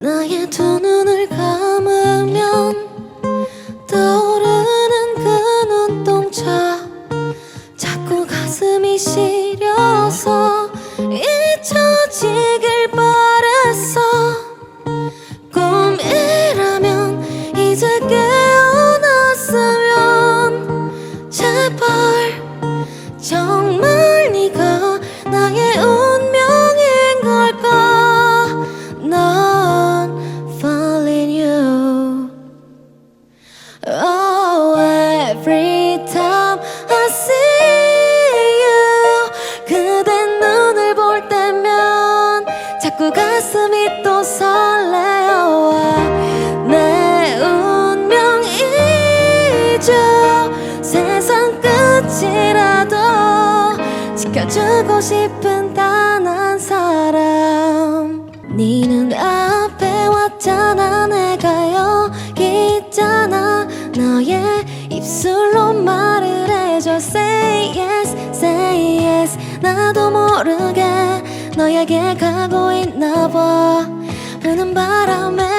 나의 두 눈을 감으면 떠오르는 그 눈동자. 자꾸 가슴이 시려서 잊혀지길 바랬어. 꿈이라면 이제 깨어났으면 제발 자꾸 가슴이 또 설레어 내 운명이죠 세상 끝이라도 지켜주고 싶은 단 한 사람. 네눈 앞에 왔잖아 내가 여기 있잖아. 너의 입술로 말을 해줘. Say yes, say yes. 나도 모르게 너에게 가고 있나 봐. 부는 바람에